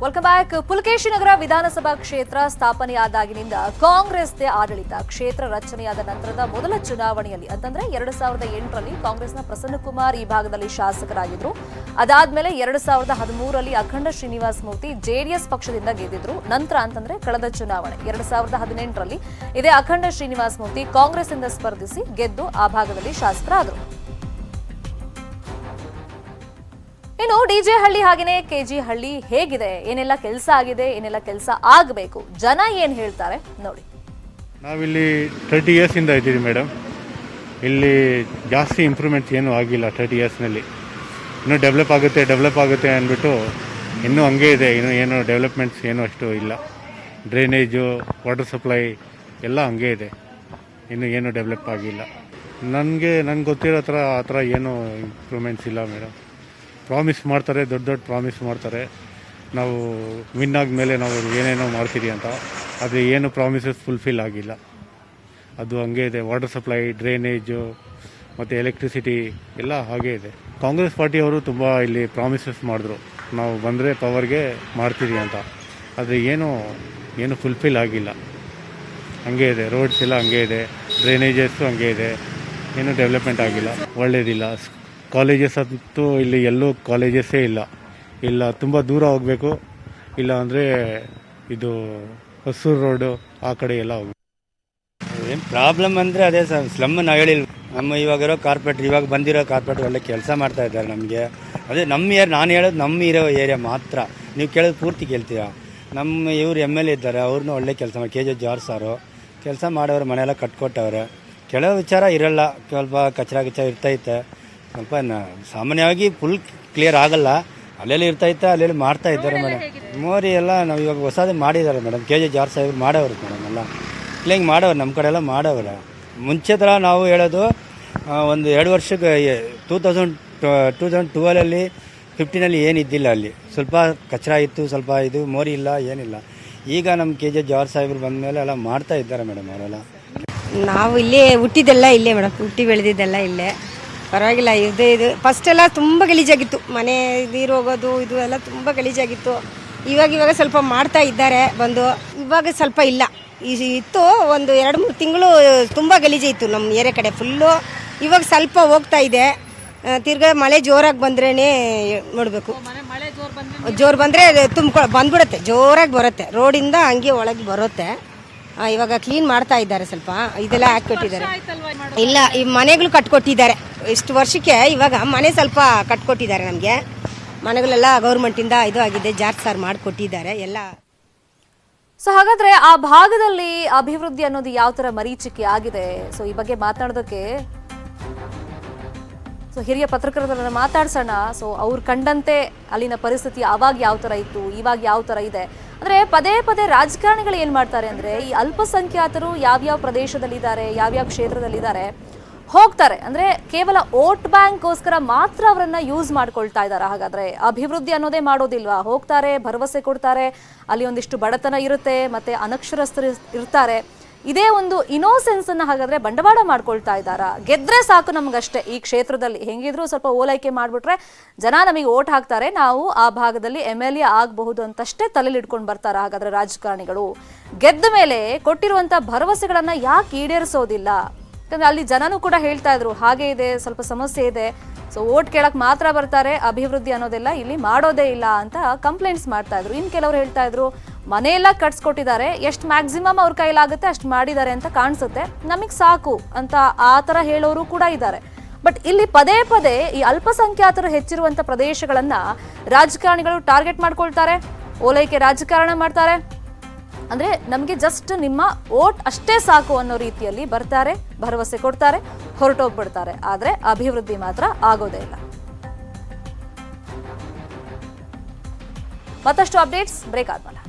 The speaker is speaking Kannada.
ವೆಲ್ಕಮ್ ಬ್ಯಾಕ್ ಪುಲಕೇಶಿ ನಗರ ವಿಧಾನಸಭಾ ಕ್ಷೇತ್ರ ಸ್ಥಾಪನೆಯಾದಾಗಿನಿಂದ ಕಾಂಗ್ರೆಸ್ದೇ ಆಡಳಿತ, ಕ್ಷೇತ್ರ ರಚನೆಯಾದ ನಂತರದ ಮೊದಲ ಚುನಾವಣೆಯಲ್ಲಿ, ಅಂತಂದ್ರೆ ಎರಡು ಸಾವಿರದ ಎಂಟರಲ್ಲಿ ಕಾಂಗ್ರೆಸ್ನ ಪ್ರಸನ್ನ ಕುಮಾರ್ ಈ ಭಾಗದಲ್ಲಿ ಶಾಸಕರಾಗಿದ್ರು. ಅದಾದ್ಮೇಲೆ ಎರಡು ಸಾವಿರದ ಹದಿಮೂರರಲ್ಲಿ ಅಖಂಡ ಶ್ರೀನಿವಾಸ ಮೂರ್ತಿ ಜೆಡಿಎಸ್ ಪಕ್ಷದಿಂದ ಗೆದ್ದಿದ್ರು. ನಂತರ ಅಂತಂದ್ರೆ ಕಳೆದ ಚುನಾವಣೆ, ಎರಡು ಸಾವಿರದ ಹದಿನೆಂಟರಲ್ಲಿ ಇದೇ ಅಖಂಡ ಶ್ರೀನಿವಾಸ ಮೂರ್ತಿ ಕಾಂಗ್ರೆಸ್ಸಿಂದ ಸ್ಪರ್ಧಿಸಿ ಗೆದ್ದು ಆ ಭಾಗದಲ್ಲಿ ಶಾಸಕರಾದರು. ಇನ್ನು ಡಿಜೆ ಹಳ್ಳಿ ಹಾಗೇನೆ ಕೆಜಿ ಹಳ್ಳಿ ಹೇಗಿದೆ? ಏನೆಲ್ಲ ಕೆಲಸ ಆಗಿದೆ? ಏನೆಲ್ಲ ಕೆಲಸ ಆಗಬೇಕು? ಜನ ಏನು ಹೇಳ್ತಾರೆ? ನೋಡಿ. ನಾವಿಲ್ಲಿ ತರ್ಟಿ ಇಯರ್ಸಿಂದ ಇದ್ದೀವಿ ಮೇಡಮ್. ಇಲ್ಲಿ ಜಾಸ್ತಿ ಇಂಪ್ರೂವ್ಮೆಂಟ್ಸ್ ಏನೂ ಆಗಿಲ್ಲ ತರ್ಟಿ ಇಯರ್ಸ್ನಲ್ಲಿ ಇನ್ನೂ ಡೆವಲಪ್ ಆಗುತ್ತೆ ಡೆವಲಪ್ ಆಗುತ್ತೆ ಅಂದ್ಬಿಟ್ಟು ಇನ್ನೂ ಹಂಗೆ ಇದೆ. ಇನ್ನೂ ಏನು ಡೆವಲಪ್ಮೆಂಟ್ಸ್ ಏನೂ ಅಷ್ಟು ಇಲ್ಲ. ಡ್ರೈನೇಜು ವಾಟರ್ ಸಪ್ಲೈ ಎಲ್ಲ ಹಂಗೆ ಇದೆ. ಇನ್ನೂ ಏನೂ ಡೆವಲಪ್ ಆಗಿಲ್ಲ. ನನಗೆ ನನಗೆ ಗೊತ್ತಿರೋ ಥರ ಆ ಥರ ಏನೂ ಇಂಪ್ರೂವ್ಮೆಂಟ್ಸ್ ಇಲ್ಲ ಮೇಡಮ್. ಪ್ರಾಮಿಸ್ ಮಾಡ್ತಾರೆ, ದೊಡ್ಡ ದೊಡ್ಡ ಪ್ರಾಮಿಸ್ ಮಾಡ್ತಾರೆ. ನಾವು ವಿನ್ ಆದಮೇಲೆ ನಾವು ಏನೇನೋ ಮಾಡ್ತೀರಿ ಅಂತ, ಆದರೆ ಏನು ಪ್ರಾಮಿಸಸ್ ಫುಲ್ಫಿಲ್ ಆಗಿಲ್ಲ. ಅದು ಹಂಗೆ ಇದೆ, ವಾಟರ್ ಸಪ್ಲೈ, ಡ್ರೈನೇಜು, ಮತ್ತು ಎಲೆಕ್ಟ್ರಿಸಿಟಿ ಎಲ್ಲ ಹಾಗೇ ಇದೆ. ಕಾಂಗ್ರೆಸ್ ಪಾರ್ಟಿಯವರು ತುಂಬ ಇಲ್ಲಿ ಪ್ರಾಮಿಸಸ್ ಮಾಡಿದ್ರು. ನಾವು ಬಂದರೆ ಪವರ್ಗೆ ಮಾಡ್ತೀರಿ ಅಂತ, ಆದರೆ ಏನು ಏನು ಫುಲ್ಫಿಲ್ ಆಗಿಲ್ಲ. ಹಂಗೆ ಇದೆ, ರೋಡ್ಸ್ ಎಲ್ಲ ಹಂಗೆ ಇದೆ ಡ್ರೈನೇಜಸ್ಸು ಹಂಗೆ ಇದೆ, ಏನು ಡೆವಲಪ್ಮೆಂಟ್ ಆಗಿಲ್ಲ. ಒಳ್ಳೇದಿಲ್ಲ. ಕಾಲೇಜಸ್ ಅಂತೂ ಇಲ್ಲಿ ಎಲ್ಲೂ ಕಾಲೇಜಸ್ಸೇ ಇಲ್ಲ. ಇಲ್ಲ, ತುಂಬ ದೂರ ಹೋಗಬೇಕು. ಇಲ್ಲ ಅಂದರೆ ಇದು ಹೊಸೂರು ರೋಡು ಆ ಕಡೆ ಎಲ್ಲ ಹೋಗ್ಬೇಕು. ಏನು ಪ್ರಾಬ್ಲಮ್ ಅಂದರೆ ಅದೇ ಸರ್ ಸ್ಲಮ್ ನಾವು ಹೇಳಿಲ್ಲ ನಮ್ಮ ಇವಾಗಿರೋ ಕಾರ್ಪೊರೇಟ್ರ್ ಇವಾಗ ಬಂದಿರೋ ಕಾರ್ಪೊರೇಟ್ರ್ ಒಳ್ಳೆ ಕೆಲಸ ಮಾಡ್ತಾ ಇದ್ದಾರೆ ನಮಗೆ. ಅದೇ ನಮ್ಮ ಏರ್, ನಾನು ಹೇಳೋದು ನಮ್ಮ ಇರೋ ಏರಿಯಾ ಮಾತ್ರ. ನೀವು ಕೇಳೋದು ಪೂರ್ತಿ ಕೇಳ್ತೀರಾ? ನಮ್ಮ ಇವ್ರು ಎಂ ಎಲ್ ಎ ಇದ್ದಾರೆ ಅವ್ರನ್ನೂ ಒಳ್ಳೆ ಕೆಲಸ ಮಾಡಿ ಕೆ ಜೆ ಜಾರ್ಜ್ ಸಾರು. ಕೆಲಸ ಮಾಡೋರು ಮನೆಯೆಲ್ಲ ಕಟ್ಕೊಟ್ಟವ್ರೆ. ಕೆಲವು ವಿಚಾರ ಇರಲ್ಲ, ಸ್ವಲ್ಪ ಕಚರ ಗಿಚರ ಇರ್ತೈತೆ. ಸ್ವಲ್ಪ ಸಾಮಾನ್ಯವಾಗಿ ಫುಲ್ ಕ್ಲಿಯರ್ ಆಗಲ್ಲ. ಅಲ್ಲೆಲ್ಲಿ ಇರ್ತಾಯಿತ್ತು ಅಲ್ಲೆಲ್ಲಿ ಮಾಡ್ತಾ ಇದ್ದಾರೆ ಮೇಡಮ್ ಮೋರಿ ಎಲ್ಲ ನಾವು ಇವಾಗ ಹೊಸದೇ ಮಾಡಿದ್ದಾರೆ ಮೇಡಮ್ ಕೆ ಜೆ ಜಾರ್ ಸಾಹೇಬ್ರು ಮಾಡವ್ರು ಮೇಡಮ್ ಎಲ್ಲ. ಕ್ಲೀನ್ ಮಾಡವ್ರು ನಮ್ಮ ಕಡೆ ಎಲ್ಲ ಮಾಡವ್ರೆ. ಮುಂಚೆ ಥರ ನಾವು ಹೇಳೋದು ಒಂದು ಎರಡು ವರ್ಷಕ್ಕೆ ಟೂ ತೌಸಂಡ್ ಟೂ ತೌಸಂಡ್ ಟುವೆಲಲ್ಲಿ ಫಿಫ್ಟೀನಲ್ಲಿ ಏನಿದ್ದಿಲ್ಲ ಅಲ್ಲಿ. ಸ್ವಲ್ಪ ಕಚ್ರ ಇತ್ತು ಸ್ವಲ್ಪ ಇದು ಮೋರಿ ಇಲ್ಲ ಏನಿಲ್ಲ. ಈಗ ನಮ್ಮ ಕೆ ಜೆ ಜಾರ್ ಸಾಹೇಬ್ರು ಬಂದ ಮೇಲೆ ಎಲ್ಲ ಮಾಡ್ತಾ ಇದ್ದಾರೆ ಮೇಡಮ್ ಅವರೆಲ್ಲ. ನಾವು ಇಲ್ಲೇ ಹುಟ್ಟಿದ್ದೆಲ್ಲ ಇಲ್ಲೇ ಮೇಡಮ್ ಹುಟ್ಟಿ ಬೆಳೆದಿದ್ದೆಲ್ಲ ಇಲ್ಲೇ. ಪರವಾಗಿಲ್ಲ, ಇದೇ ಇದು. ಫಸ್ಟ್ ಎಲ್ಲ ತುಂಬ ಗಲೀಜಾಗಿತ್ತು. ಮನೆ ನೀರು ಹೋಗೋದು, ಇದು ಎಲ್ಲ ತುಂಬ ಗಲೀಜಾಗಿತ್ತು. ಇವಾಗ ಇವಾಗ ಸ್ವಲ್ಪ ಮಾಡ್ತಾ ಇದ್ದಾರೆ ಬಂದು. ಇವಾಗ ಸ್ವಲ್ಪ ಇಲ್ಲ. ಇತ್ತು ಒಂದು ಎರಡು ಮೂರು ತಿಂಗಳು ತುಂಬ ಗಲೀಜೆ ಇತ್ತು ನಮ್ಮ ಏರಿಯಾ ಕಡೆ ಫುಲ್ಲು. ಇವಾಗ ಸ್ವಲ್ಪ ಹೋಗ್ತಾ ಇದೆ. ತಿರ್ಗಾ ಮಳೆ ಜೋರಾಗಿ ಬಂದ್ರೇ ನೋಡಬೇಕು. ಜೋರು ಬಂದರೆ ತುಂಬ್ಕೊ, ಬಂದ್ಬಿಡುತ್ತೆ. ಜೋರಾಗಿ ಬರುತ್ತೆ. ರೋಡಿಂದ ಹಂಗೆ ಒಳಗೆ ಬರುತ್ತೆ. ಇವಾಗ ಕ್ಲೀನ್ ಮಾಡ್ತಾ ಇದ್ದಾರೆ ಸ್ವಲ್ಪ. ಇದೆಲ್ಲ ಹಾಕ್ಕೊಟ್ಟಿದ್ದಾರೆ ಇಲ್ಲ ಈ ಮನೆಗಳು ಕಟ್ಕೊಟ್ಟಿದ್ದಾರೆ. ಇಷ್ಟು ವರ್ಷಕ್ಕೆ ಇವಾಗ ಮನೆ ಸ್ವಲ್ಪ ಕಟ್ಕೊಟ್ಟಿದ್ದಾರೆ ನಮಗೆ. ಮನೆಗಳೆಲ್ಲ ಗೌರ್ಮೆಂಟಿಂದ ಇದು ಆಗಿದೆ ಜಾರ್ಜ್ ಸಾರ್ ಮಾಡಿಕೊಟ್ಟಿದ್ದಾರೆ ಎಲ್ಲ. ಸೊ ಹಾಗಾದ್ರೆ ಆ ಭಾಗದಲ್ಲಿ ಅಭಿವೃದ್ಧಿ ಅನ್ನೋದು ಯಾವ ತರ ಮರೀಚಿಕೆ ಆಗಿದೆ? ಸೊ ಈ ಬಗ್ಗೆ ಮಾತಾಡೋದಕ್ಕೆ ಸೊ ಹಿರಿಯ ಪತ್ರಕರ್ತರನ್ನ ಮಾತಾಡ್ಸೋಣ. ಸೊ ಅವ್ರು ಕಂಡಂತೆ ಅಲ್ಲಿನ ಪರಿಸ್ಥಿತಿ ಅವಾಗ ಯಾವ ತರ ಇತ್ತು? ಇವಾಗ ಯಾವ ತರ ಇದೆ? ಅಂದ್ರೆ ಪದೇ ಪದೇ ರಾಜಕಾರಣಿಗಳು ಏನ್ ಮಾಡ್ತಾರೆ ಅಂದ್ರೆ ಈ ಅಲ್ಪಸಂಖ್ಯಾತರು ಯಾವ್ಯಾವ ಪ್ರದೇಶದಲ್ಲಿದ್ದಾರೆ, ಯಾವ್ಯಾವ ಕ್ಷೇತ್ರದಲ್ಲಿದ್ದಾರೆ ಹೋಗ್ತಾರೆ. ಅಂದ್ರೆ ಕೇವಲ ವೋಟ್ ಬ್ಯಾಂಕ್ಗೋಸ್ಕರ ಮಾತ್ರ ಅವರನ್ನ ಯೂಸ್ ಮಾಡ್ಕೊಳ್ತಾ ಇದ್ದಾರೆ. ಹಾಗಾದ್ರೆ ಅಭಿವೃದ್ಧಿ ಅನ್ನೋದೇ ಮಾಡೋದಿಲ್ವಾ? ಹೋಗ್ತಾರೆ, ಭರವಸೆ ಕೊಡ್ತಾರೆ, ಅಲ್ಲಿ ಒಂದಿಷ್ಟು ಬಡತನ ಇರುತ್ತೆ, ಮತ್ತೆ ಅನಕ್ಷರಸ್ಥರು ಇರ್ತಾರೆ. ಇದೇ ಒಂದು ಇನೋಸೆನ್ಸ್ ಅನ್ನ ಹಾಗಾದ್ರೆ ಬಂಡವಾಳ ಮಾಡ್ಕೊಳ್ತಾ ಇದ್ದಾರಾ? ಗೆದ್ರೆ ಸಾಕು ನಮ್ಗಷ್ಟೇ ಈ ಕ್ಷೇತ್ರದಲ್ಲಿ. ಹೆಂಗಿದ್ರು ಸ್ವಲ್ಪ ಓಲೈಕೆ ಮಾಡ್ಬಿಟ್ರೆ ಜನ ನಮಗೆ ಓಟ್ ಹಾಕ್ತಾರೆ. ನಾವು ಆ ಭಾಗದಲ್ಲಿ ಎಂ ಎಲ್ ಎ ಆಗಬಹುದು ಅಂತಷ್ಟೇ ತಲೆಲಿ ಇಟ್ಕೊಂಡು ಬರ್ತಾರ ಹಾಗಾದ್ರೆ ರಾಜಕಾರಣಿಗಳು? ಗೆದ್ದ ಮೇಲೆ ಕೊಟ್ಟಿರುವಂತ ಭರವಸೆಗಳನ್ನ ಯಾಕೆ ಈಡೇರಿಸೋದಿಲ್ಲ? ಯಾಕಂದ್ರೆ ಅಲ್ಲಿ ಜನನೂ ಕೂಡ ಹೇಳ್ತಾ ಇದ್ರು, ಹಾಗೆ ಇದೆ, ಸ್ವಲ್ಪ ಸಮಸ್ಯೆ ಇದೆ. ಸೊ ಓಟ್ ಕೇಳಕ್ ಮಾತ್ರ ಬರ್ತಾರೆ. ಅಭಿವೃದ್ಧಿ ಅನ್ನೋದೆಲ್ಲ ಇಲ್ಲಿ ಮಾಡೋದೇ ಇಲ್ಲ ಅಂತ ಕಂಪ್ಲೇಂಟ್ಸ್ ಮಾಡ್ತಾ ಇದ್ರು. ಇನ್ ಕೆಲವರು ಹೇಳ್ತಾ ಇದ್ರು ಮನೆಯೆಲ್ಲ ಕಟ್ಸ್ಕೊಟ್ಟಿದ್ದಾರೆ. ಎಷ್ಟು ಮ್ಯಾಕ್ಸಿಮಮ್ ಅವ್ರ ಕೈಲಾಗುತ್ತೆ ಅಷ್ಟು ಮಾಡಿದ್ದಾರೆ ಅಂತ ಕಾಣಿಸುತ್ತೆ. ನಮಗೆ ಸಾಕು ಅಂತ ಆ ಥರ ಹೇಳೋರು ಕೂಡ ಇದ್ದಾರೆ. ಬಟ್ ಇಲ್ಲಿ ಪದೇ ಪದೇ ಈ ಅಲ್ಪಸಂಖ್ಯಾತರು ಹೆಚ್ಚಿರುವಂತ ಪ್ರದೇಶಗಳನ್ನು ರಾಜಕಾರಣಿಗಳು ಟಾರ್ಗೆಟ್ ಮಾಡ್ಕೊಳ್ತಾರೆ, ಓಲೈಕೆ ರಾಜಕಾರಣ ಮಾಡ್ತಾರೆ. ಅಂದ್ರೆ ನಮಗೆ ಜಸ್ಟ್ ನಿಮ್ಮ ಓಟ್ ಅಷ್ಟೇ ಸಾಕು ಅನ್ನೋ ರೀತಿಯಲ್ಲಿ ಬರ್ತಾರೆ, ಭರವಸೆ ಕೊಡ್ತಾರೆ, ಹೊರಟೋಗ್ಬಿಡ್ತಾರೆ. ಆದ್ರೆ ಅಭಿವೃದ್ಧಿ ಮಾತ್ರ ಆಗೋದೇ ಇಲ್ಲ. ಮತ್ತಷ್ಟು ಅಪ್ಡೇಟ್ಸ್, ಬ್ರೇಕ್ ಆದ್ಮೇಲೆ.